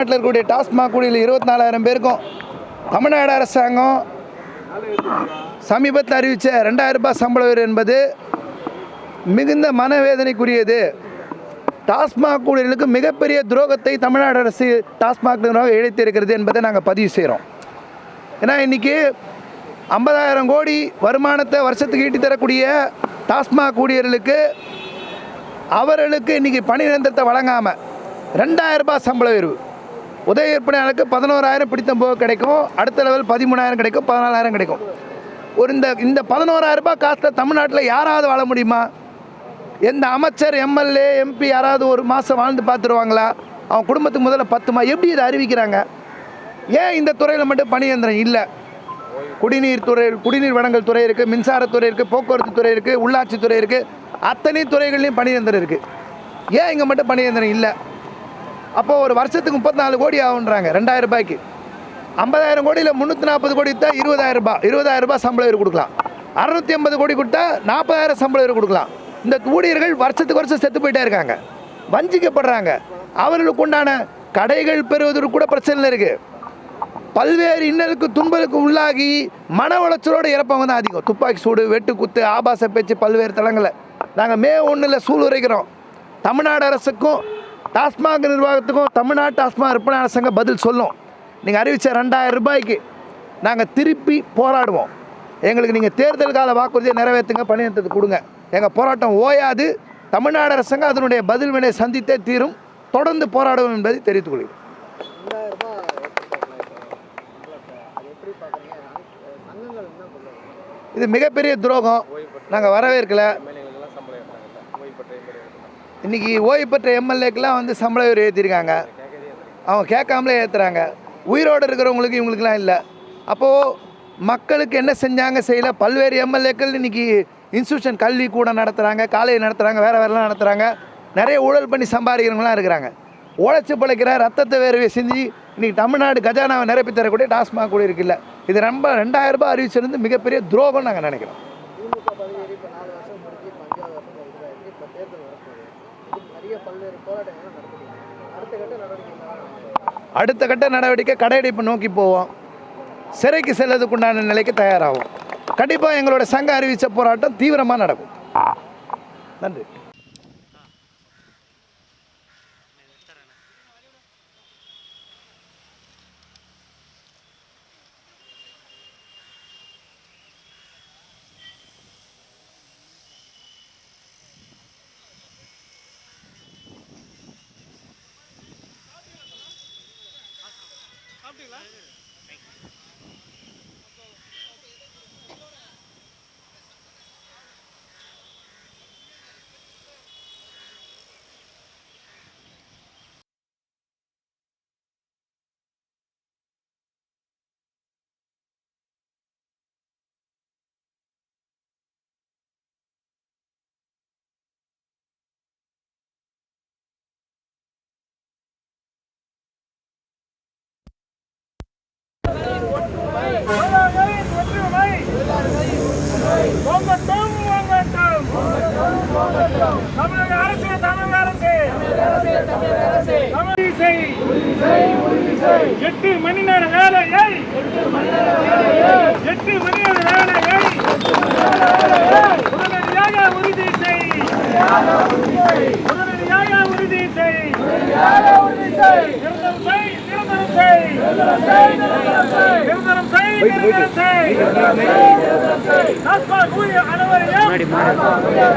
தமிழ்நாட்டில் இருக்கக்கூடிய டாஸ்மாக் குடியில் இருபத்தி நாலாயிரம் பேருக்கும் தமிழ்நாடு அரசாங்கம் சமீபத்தில் அறிவித்த ரெண்டாயிரம் ரூபாய் சம்பள உயர்வு என்பது மிகுந்த மனவேதனைக்குரியது. டாஸ்மாக் ஊழியர்களுக்கு மிகப்பெரிய துரோகத்தை தமிழ்நாடு அரசு டாஸ்மாக் நிர்வாகம் இழைத்திருக்கிறது என்பதை நாங்கள் பதிவு செய்கிறோம். ஏன்னா இன்றைக்கி ஐம்பதாயிரம் கோடி வருமானத்தை வருஷத்துக்கு ஈட்டி தரக்கூடிய டாஸ்மாக் ஊழியர்களுக்கு அவர்களுக்கு இன்றைக்கி பணி நிரந்தரத்தை வழங்காமல் ரெண்டாயிரம் ரூபாய் சம்பள உயர்வு. உதவி விற்பனையாளருக்கு பதினோராயிரம் பிடித்த போக கிடைக்கும். அடுத்த லெவல் பதிமூணாயிரம் கிடைக்கும் பதினாலாயிரம் கிடைக்கும். ஒரு இந்த இந்த பதினோராயிரம் ரூபாய் காசில் தமிழ்நாட்டில் யாராவது வாழ முடியுமா? எந்த அமைச்சர் எம்எல்ஏ எம்பி யாராவது ஒரு மாதம் வாழ்ந்து பார்த்துருவாங்களா? அவன் குடும்பத்துக்கு முதல்ல பத்துமா எப்படி இதை அறிவிக்கிறாங்க? ஏன் இந்த துறையில் மட்டும் பணியந்திரம் இல்லை? குடிநீர் துறை குடிநீர் வழங்கல் துறை இருக்குது மின்சாரத்துறை இருக்குது போக்குவரத்து துறை இருக்குது உள்ளாட்சித்துறை இருக்குது அத்தனை துறைகள்லையும் பணியந்திரம் இருக்குது ஏன் இங்கே மட்டும் பணியந்திரம் இல்லை? அப்போ ஒரு வருஷத்துக்கு முப்பத்தி நாலு கோடி ஆகுன்றாங்க ரெண்டாயிரம் ரூபாய்க்கு. ஐம்பதாயிரம் கோடியில் முந்நூற்றி நாற்பது கோடி தான் இருபதாயிரம் ரூபாய் இருபதாயிரம் ரூபாய் சம்பளம் இவர் கொடுக்கலாம். அறுநூத்தி ஐம்பது கோடி கொடுத்தா நாற்பதாயிரம் சம்பளம் இவர் கொடுக்கலாம். இந்த ஊழியர்கள் வருஷத்துக்கு வருஷம் செத்து போயிட்டே இருக்காங்க. வஞ்சிக்கப்படுறாங்க. அவர்களுக்கு உண்டான கடைகள் பெறுவதற்கு கூட பிரச்சனை இருக்குது பல்வேறு இன்னலுக்கு துன்பலுக்கு உள்ளாகி மன உளைச்சலோடு இறப்பவங்க தான் அதிகம். துப்பாக்கி சூடு வெட்டு குத்து ஆபாச பேச்சு பல்வேறு தளங்களில். நாங்கள் மே ஒன்றில் சூளுரைக்கிறோம். தமிழ்நாடு அரசுக்கும் டாஸ்மாக் நிர்வாகத்துக்கும் தமிழ்நாடு டாஸ்மாக் விற்பனையாளர் சங்கம் பதில் சொல்லும். நீங்கள் அறிவித்த ரெண்டாயிரம் ரூபாய்க்கு நாங்கள் திருப்பி போராடுவோம். எங்களுக்கு நீங்கள் தேர்தல் கால வாக்குறுதியை நிறைவேற்றுங்க பணியிடத்துக்கு கொடுங்க. எங்கள் போராட்டம் ஓயாது. தமிழ்நாடு அரசாங்கம் அதனுடைய பதில் வினை சந்தித்தே தீரும். தொடர்ந்து போராடுவோம் என்பதை தெரிவித்துக் கொள்கிறேன். இது மிகப்பெரிய துரோகம். நாங்கள் வரவேற்கலை எம்எல்ஏங்களுக்கெல்லாம் சம்பளம் ஏற்றுறாங்க ஓய்வு பெற்ற எம்எல்ஏ இன்றைக்கி ஓய்வு பெற்ற எம்எல்ஏக்கெலாம் வந்து சம்பள உயர்வு ஏற்றிருக்காங்க அவங்க கேட்காமலே ஏற்றுறாங்க உயிரோடு இருக்கிறவங்களுக்கு இவங்களுக்குலாம் இல்லை. அப்போது மக்களுக்கு என்ன செஞ்சாங்க செய்யல? பல்வேறு எம்எல்ஏக்கள் இன்றைக்கி இன்ஸ்டியூஷன் கல்வி கூட நடத்துகிறாங்க காலேஜ் நடத்துகிறாங்க வேறு வேறெல்லாம் நடத்துகிறாங்க நிறைய ஊழல் பண்ணி சம்பாதிக்கிறவங்களாம் இருக்கிறாங்க. உழைச்சி பிழைக்கிற ரத்தத்தை வேர்வை செஞ்சு இன்றைக்கி தமிழ்நாடு கஜானாவை நிரப்பி தரக்கூடிய டாஸ்மாக் கூட இருக்குல்ல. இது ரொம்ப ரெண்டாயிரம் ரூபாய் அறிவிச்சிருந்து மிகப்பெரிய துரோகம் நாங்கள் நினைக்கிறோம். நிறைய பல்வேறு அடுத்த கட்ட நடவடிக்கை அடுத்த கட்ட நடவடிக்கை கடையடைப்பு நோக்கி போவோம். சிறைக்கு செல்லதுக்குண்டான நிலைக்கு தயாராகும் கண்டிப்பாக எங்களோட சங்க அறிவித்த போராட்டம் தீவிரமாக நடக்கும். நன்றி. வாங்கட்டும், செய். எட்டு மணி நேர வேலையை. எட்டு மணி நேர வேலையை. உடனடியாக உறுதி செய். உடனடியாக உறுதி செய். நிரந்தரம் செய் நிரந்தரம் செய். நிரந்தரம் செய் நிரந்தரம் செய். டாஸ்மாக் ஊழியர் அனைவரையும் டாஸ்மாக் ஊழியர்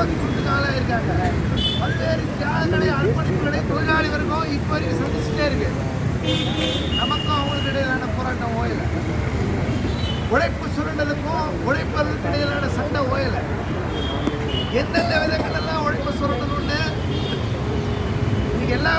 ஒதுக்கீட்டுக்கு ஆளாயிருக்காங்க பல்வேறு தியாகங்களை அர்ப்பணிப்புகளை தொழிலாளி வர்க்கம் இப்போ வரைக்கும் சந்திச்சுட்டே இருக்கு. நமக்கும் அவங்களுக்கு இடையிலான போராட்டம் ஓயலை. உழைப்பு சுரண்டதுக்கும் உழைப்பதற்கு இடையிலான சண்டை ஓயலை. எந்தெந்த விதங்களெல்லாம் உழைப்பு சுரண்டதுன்னு இன்னைக்கு எல்லா